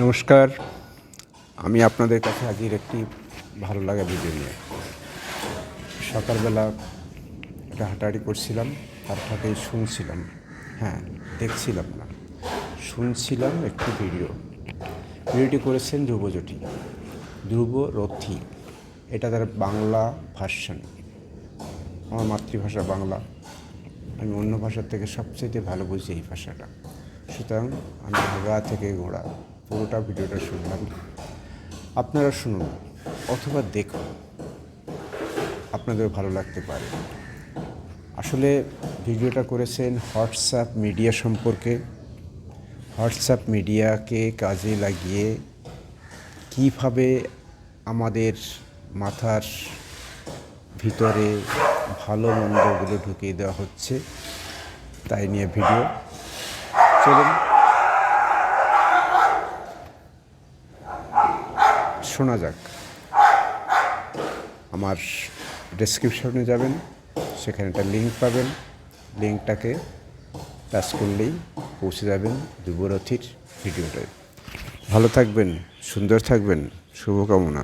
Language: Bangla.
নমস্কার। আমি আপনাদের কাছে আজকের একটি ভালো লাগা ভিডিও নিয়ে। সকালবেলা একটা হাঁটাহাঁটি করছিলাম, তার সাথে শুনছিলাম হ্যাঁ দেখছিলাম না। শুনছিলাম একটি ভিডিও ভিডিওটি করেছেন ধ্রুবজটি ধ্রুব রথি। এটা তার বাংলা ভার্সন আমার মাতৃভাষা বাংলা। আমি অন্য ভাষার থেকে সবচেয়ে ভালো বুঝি এই ভাষাটা। সুতরাং আমি আগা থেকে গোড়া। পুরোটা ভিডিওটা শুনলাম। আপনারা শুনুন, অথবা দেখুন, আপনাদের ভালো লাগতে পারে। আসলে ভিডিওটা করেছেন হোয়াটসঅ্যাপ মিডিয়া সম্পর্কে। হোয়াটসঅ্যাপ মিডিয়াকে কাজে লাগিয়ে কীভাবে আমাদের মাথার ভিতরে ভালো মন্দগুলো ঢুকিয়ে দেওয়া হচ্ছে, তাই নিয়ে ভিডিও। চলুন শোনা যাক। আমার ডেসক্রিপশনে যাবেন, সেখানে একটা লিঙ্ক পাবেন। লিঙ্কটাকে টাচ করলেই পৌঁছে যাবেন যুবরথীর ভিডিওটায় ভালো থাকবেন, সুন্দর থাকবেন, শুভকামনা।